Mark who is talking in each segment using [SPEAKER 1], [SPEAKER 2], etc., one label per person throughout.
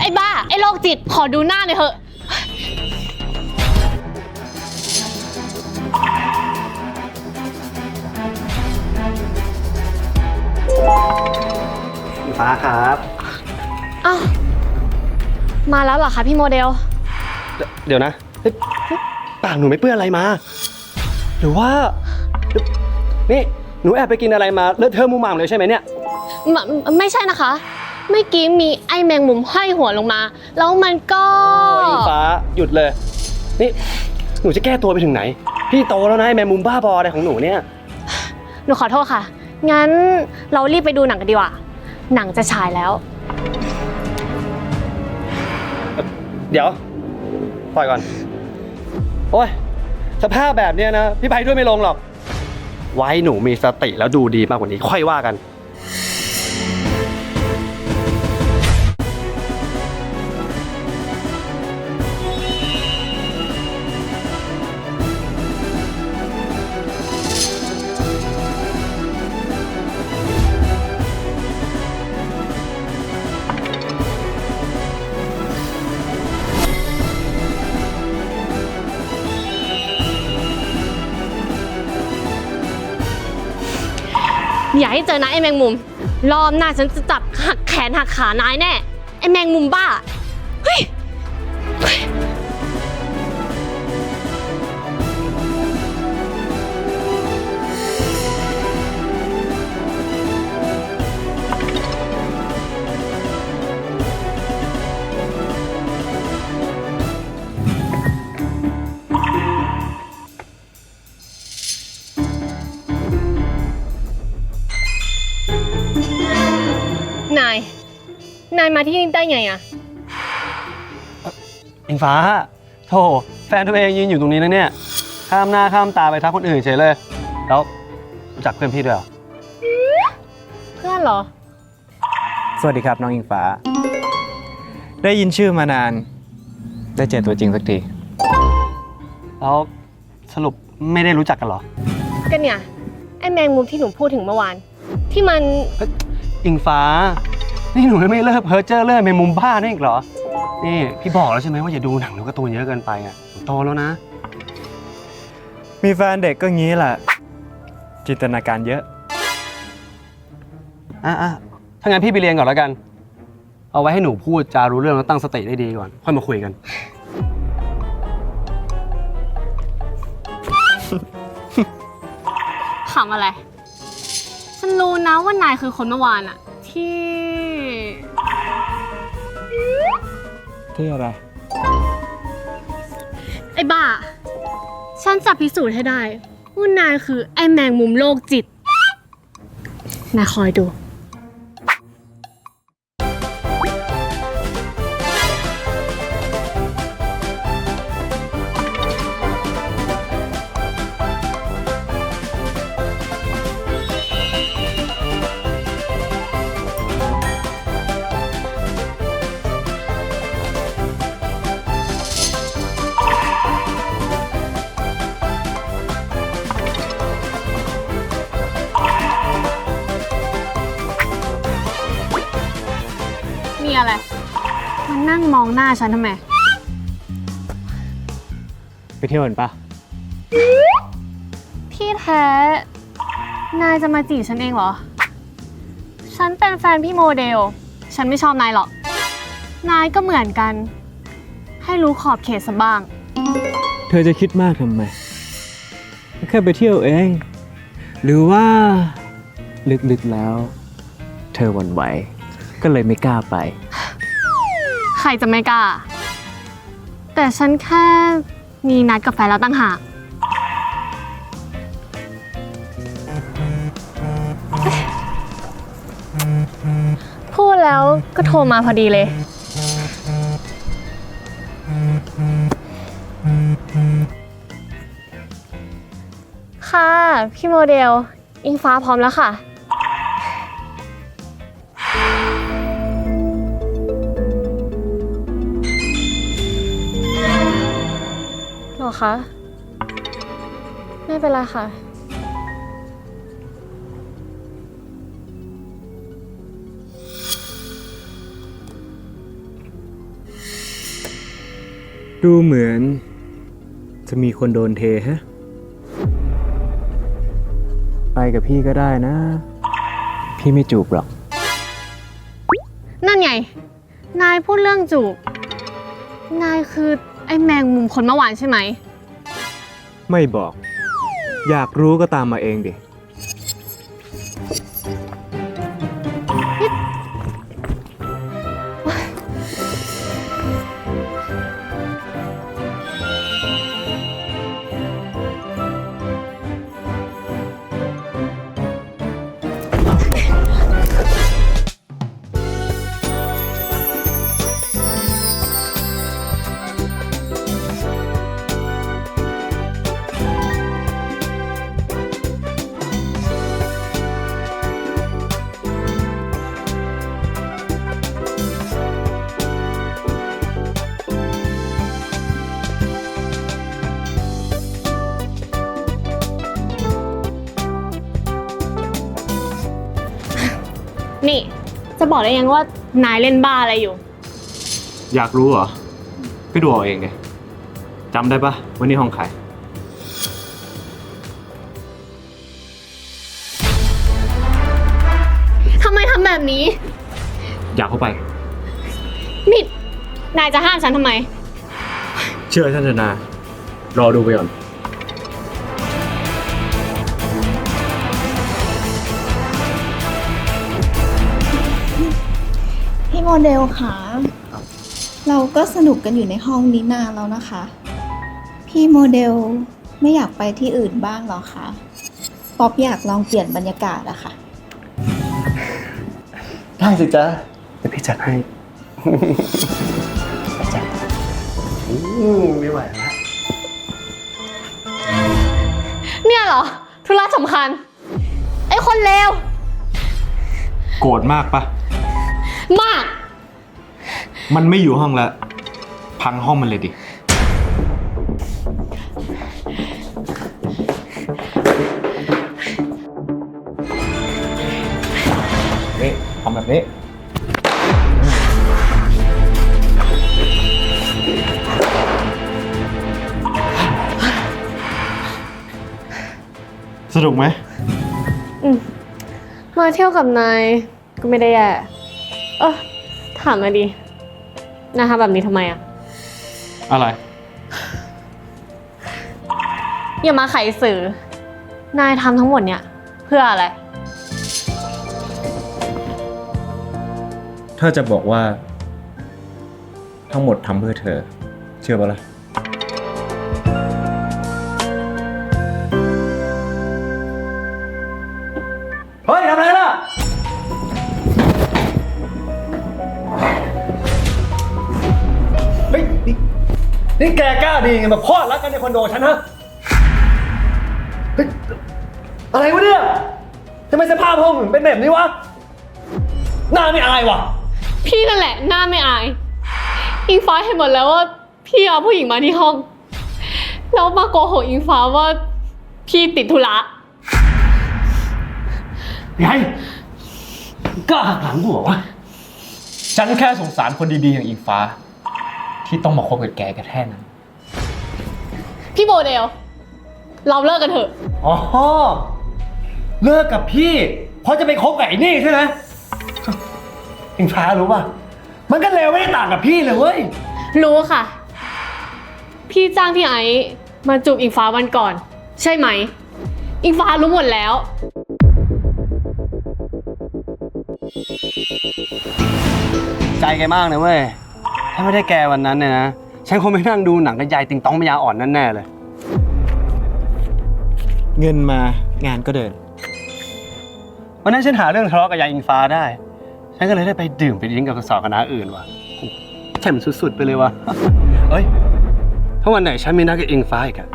[SPEAKER 1] ไอ้บ้า ไอ้โรคจิต ขอดูหน้าหน่อยเถอะ
[SPEAKER 2] อิงฟ้าครับ
[SPEAKER 1] อ้าว มาแล้วเหรอคะพี่โมเดล
[SPEAKER 2] เดี๋ยวเดี๋ยวนะเฮ้ยปากหนูไม่เปื้อนอะไรมา หรือว่า นี่หนูแอบไปกินอะไรมาเลอะเทอะมุมหมามเลยใช่ไหมเนี่ย
[SPEAKER 1] ไมไม่ใช่นะคะเมื่อกี้มีไอ้แมงมุมห้อยหัวลงมา แล้วมันก็
[SPEAKER 2] โอ้ยอิงฟ้าหยุดเลย นี่หนูจะแก้ตัวไปถึงไหน พี่โตแล้วนะไอ้แมงมุมบ้าบออะไรของหนูเนี่ย
[SPEAKER 1] หนูขอโทษค่ะ งั้นเรารีบไปดูหนังกันดีกว่า หนังจะฉายแล้ว
[SPEAKER 2] เดี๋ยวปล่อยก่อน โอ้ยสภาพแบบเนี้ยนะ พี่ไปด้วยไม่ลงหรอก ไว้หนูมีสติแล้วดูดีมากกว่านี้ค่อยว่ากัน
[SPEAKER 1] อย่าให้เจอนะไอ้แมงมุม รอบหน้าฉันจะจับหักแขนหักขานายแน่ ไอ้แมงมุมบ้า เฮ้ย มาที่นี่ได้ไงอะ
[SPEAKER 2] อิงฟ้าโธ่แฟนตัวเองยืนอยู่ตรงนี้นะเนี่ย ข้ามหน้าข้ามตาไปทักคนอื่นเฉยเลย แล้วรู้จักเพื่อนพี่ด้วยเหรอ
[SPEAKER 1] เพื่อนเหรอ
[SPEAKER 3] สวัสดีครับน้องอิงฟ้า ได้ยินชื่อมานาน ได้เจอตัวจริงสักที
[SPEAKER 2] แล้วสรุปไม่ได้รู้จักกันเหรอ
[SPEAKER 1] ก็เนี่ยไอ้แมงมุมที่หนูพูดถึงเมื่อวาน ที่มัน
[SPEAKER 2] อิงฟ้า นี่หนูยังไม่เลิกเพ้อเจ้อเลิกในมุมบ้านี่อีกเหรอ นี่พี่บอกแล้วใช่ไหมว่าอย่าดูหนังดูการ์ตูนเยอะเกินไปอะหนูโตแล้วนะ
[SPEAKER 3] มีแฟนเด็กก็งี้แหละ จินตนาการเยอะ
[SPEAKER 2] อะอะถ้างั้นพี่ไปเรียนก่อนแล้วกัน เอาไว้ให้หนูพูดจารู้เรื่องแล้วตั้งสติได้ดีก่อน ค่อยมาคุยกัน
[SPEAKER 1] ขำอะไร ฉันรู้นะว่านายคือคนเมื่อวานอะที่
[SPEAKER 3] ที่อะไร
[SPEAKER 1] ไอ้บ้า ฉันจะพิสูจน์ให้ได้ว่านายคือไอ้แมงมุมโลกจิต นายคอยดู องหน้าฉันทำไม
[SPEAKER 3] ไปเที่ยวกันปะ
[SPEAKER 1] พี่แท้ นายจะมาจีบฉันเองเหรอ ฉันเป็นแฟนพี่โมเดล ฉันไม่ชอบนายหรอก นายก็เหมือนกัน ให้รู้ขอบเขตสับ้าง
[SPEAKER 3] เธอจะคิดมากทำไม แค่ไปเที่ยวเอง หรือว่าลึกๆแล้ว เธอหวันไหว ก็เลยไม่กล้าไป
[SPEAKER 1] ใครจะไม่กล้า แต่ฉันแค่มีนัดกับแฟนแล้วตั้งหาก พูดแล้วก็โทรมาพอดีเลย ค่ะ พี่โมเดล อิงฟ้าพร้อมแล้วค่ะ อคะ ไม่เป็นไรค่ะ
[SPEAKER 3] ดูเหมือน จะมีคนโดนเทฮะ ไปกับพี่ก็ได้นะ พี่ไม่จูบหรอก
[SPEAKER 1] นั่นไง นายพูดเรื่องจูบ นายคือ ไอ้แมงมุมคนเมื่อวานใช่ไหม
[SPEAKER 3] ไม่บอก อยากรู้ก็ตามมาเองดิ
[SPEAKER 1] จะบอกได้ยังว่านายเล่นบ้าอะไรอยู่
[SPEAKER 3] อยากรู้เหรอก็ดูเอาเองไงจำได้ปะวันนี้ห้องใคร
[SPEAKER 1] ทำไมทำแบบนี้
[SPEAKER 3] อยากเข้าไป
[SPEAKER 1] นี่นายจะห้ามฉันทำไม
[SPEAKER 3] เชื่อท่านชนารอดูไปก่อน
[SPEAKER 4] เดลค่ะ เราก็สนุกกันอยู่ในห้องนี้นานแล้วนะคะ พี่โมเดลไม่อยากไปที่อื่นบ้างเหรอคะป๊อปอยากลองเปลี่ยนบรรยากาศอะค่ะ
[SPEAKER 2] ได้สิจ๊ะเดี๋ยวพี่จัดให้จัดอืมไม่ไหวแล้ว
[SPEAKER 1] เนี่ยเหรอ ธุระสำคัญ ไอ้คนเลว
[SPEAKER 3] โกรธมากปะ
[SPEAKER 1] มาก
[SPEAKER 3] มันไม่อยู่ห้องแล้วพังห้องมันเลยดิ นี่ทำแบบนี้ สนุกไหม
[SPEAKER 1] มาเที่ยวกับนายก็ไม่ได้แย่เออถามมาดิ นายทำแบบนี้ทำไมอะ
[SPEAKER 3] อะไร
[SPEAKER 1] อย่ามาไขสื่อ นายทำทั้งหมดเนี่ย เพื่ออะไร
[SPEAKER 3] ถ้าจะบอกว่า ทั้งหมดทำเพื่อเธอ เชื่อปะล่ะ
[SPEAKER 2] เฮ้ยทำอะไรล่ะ นี่นี่แกกล้าดีไงมาพอดรักกันในคอนโดฉันฮะเฮ้ยอะไรวะเนี่ยทำไมสภาพห้องถึงเป็นแบบนี้วะ หน้าไม่อายวะ
[SPEAKER 1] พี่นั่นแหละหน้าไม่อาย อิงฟ้าเห็นหมดแล้วว่าพี่เอาผู้หญิงมาที่ห้อง แล้วมาโกหกอิงฟ้าว่าพี่ติดธุระ
[SPEAKER 2] ไงกล้าหักหลังกูเหรอวะ
[SPEAKER 3] ฉันแค่สงสารคนดีๆอย่างอิงฟ้า ที่ต้องมาคบกับแกกันแค่นั้น
[SPEAKER 1] พี่โมเดล เราเลิกกันเถอะ
[SPEAKER 2] อ๋อเลิกกับพี่ เพราะจะไปคบกับไอ้นี่ใช่ไหมอิงฟ้ารู้ป่ะ มันก็เลวไม่ได้ต่างกับพี่เลยเว้ย
[SPEAKER 1] รู้ค่ะ พี่จ้างพี่ไอซ์มาจูบอิงฟ้าวันก่อน ใช่ไหม อิงฟ้ารู้หมดแล้ว
[SPEAKER 2] ใจแกมากนะเว้ย ถ้าไม่ได้แกวันนั้นเนี่ยนะ ฉันคงไม่นั่งดูหนังกับยายติงต้องมายาอ่อนนั่นแน่เลย
[SPEAKER 3] เงินมางานก็เดิน
[SPEAKER 2] วันนั้นฉันหาเรื่องทะเลาะกับยายอิงฟ้าได้ ฉันก็เลยได้ไปดื่มไปดิ้งกับสาวคณะอื่นว่ะแจ่มสุดๆไปเลยว่ะ เอ้ย ถ้าวันไหนฉันมีนัดกับอิงฟ้าอีกอะ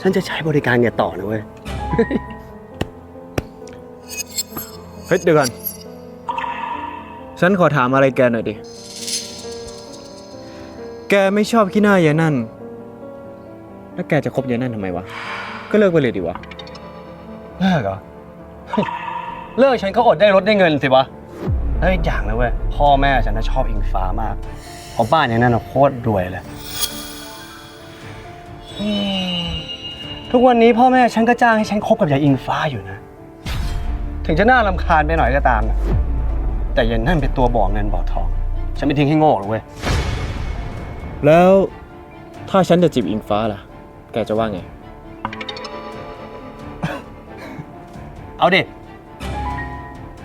[SPEAKER 2] ฉันจะใช้บริการแกต่อนะเว้ย
[SPEAKER 3] เฮ้ยเดี๋ยวก่อน ฉันขอถามอะไรแกหน่อยดิ แกไม่ชอบขี้หน้ายายนั่น แล้วแกจะคบยายนั่นทำไมวะ ก็เลิกไปเลยดีวะ
[SPEAKER 2] เลิกเหรอ เลิกฉันก็อดได้รถได้เงินสิวะแล้วอีกอย่างนะเว้ย พ่อแม่ฉันน่ะชอบอิงฟ้ามากเพราะบ้านอย่างนั้นน่ะโคตรรวยเลย ทุกวันนี้พ่อแม่ฉันก็จ้างให้ฉันคบกับยายอิงฟ้าอยู่นะ ถึงจะน่ารำคาญไปหน่อยก็ตามนะแต่ยันนั่นเป็นตัวบ่อเงินบ่อทอง ฉันไม่ทิ้งให้โง่หรอกเว้ย
[SPEAKER 3] แล้วถ้าฉันจะจีบอิงฟ้าล่ะ แกจะว่าไง
[SPEAKER 2] เอาดิ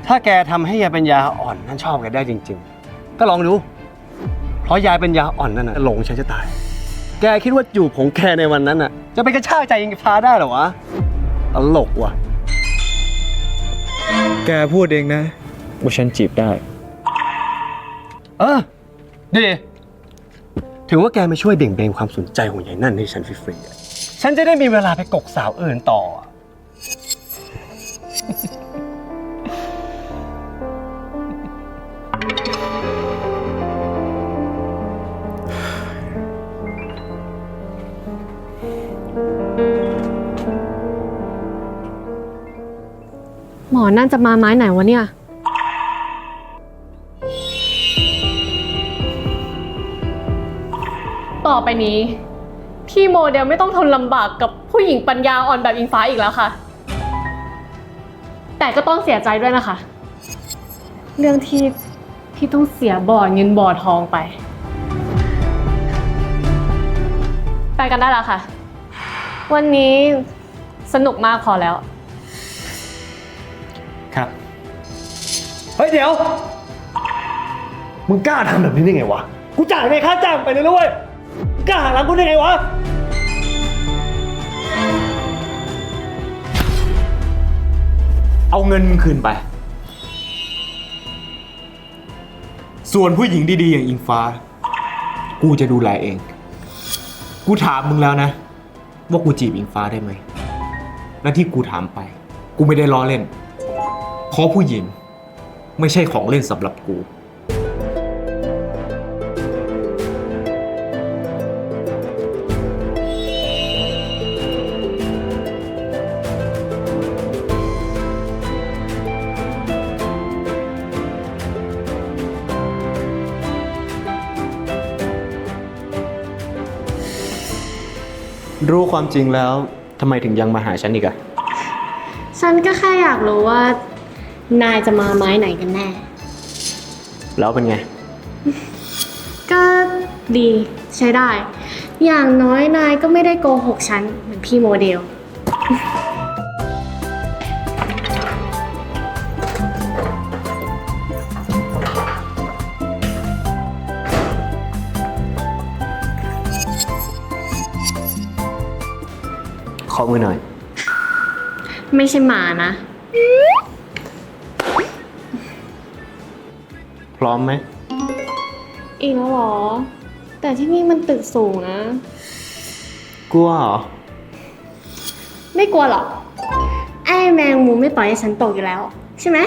[SPEAKER 2] ถ้าแกทำให้ยายปัญญาอ่อนนั่นชอบแกได้จริง ๆ ก็ลองดู เพราะยายปัญญาอ่อนนั่นน่ะหลงฉันจะตาย แกคิดว่าจูบของแกในวันนั้นน่ะ จะไปกระชากใจอิงฟ้าได้เหรอวะตลกว่ะ
[SPEAKER 3] แกพูดเองนะ ว่าฉันจีบได้
[SPEAKER 2] เออดี ถือว่าแกมาช่วยเบี่ยงเบนความสนใจของยายนั่นให้ฉันฟรีๆอะฉันจะได้มีเวลาไปกกสาวอื่นต่อ
[SPEAKER 1] หมอนั่นจะมาไม้ไหนวะเนี่ย ต่อไปนี้ พี่โมเดลไม่ต้องทนลำบากกับผู้หญิงปัญญาอ่อนแบบอิงฟ้าอีกแล้วค่ะ แต่ก็ต้องเสียใจด้วยนะคะ เรื่องที่พี่ต้องเสียบ่อเงินบ่อทองไป ไปกันได้แล้วค่ะ วันนี้สนุกมากพอแล้ว
[SPEAKER 2] ครับ เฮ้ยเดี๋ยว มึงกล้าทำแบบนี้ได้ไงวะ กูจ่ายในค่าจ้างไปเลยนะเว้ย กล้าหักหลังกูได้ไงวะ
[SPEAKER 3] เอาเงินมึงคืนไป ส่วนผู้หญิงดีๆอย่างอิงฟ้า กูจะดูแลเอง กูถามมึงแล้วนะ ว่ากูจีบอิงฟ้าได้ไหม และที่กูถามไป กูไม่ได้ล้อเล่น เพราะผู้หญิงไม่ใช่ของเล่นสำหรับกู รู้ความจริงแล้วทำไมถึงยังมาหาฉันอีกอะ
[SPEAKER 1] ฉันก็แค่อยากรู้ว่า นายจะมาไม้ไหนกันแน่
[SPEAKER 3] แล้วเป็นไง
[SPEAKER 1] ก็ดีใช้ได้ อย่างน้อยนายก็ไม่ได้โกหกฉันเหมือนพี่โมเดล
[SPEAKER 3] อมือหน่อย
[SPEAKER 1] ไม่ใช่หมานะ
[SPEAKER 3] พร้อมไหม
[SPEAKER 1] อีกแล้วเหรอ แต่ที่นี่มันตึกสูงนะ
[SPEAKER 3] กลัวเหรอ
[SPEAKER 1] ไม่กลัวหรอก ไอ้แมงมุมไม่ปล่อยให้ฉันตกอยู่แล้ว ใช่ไหม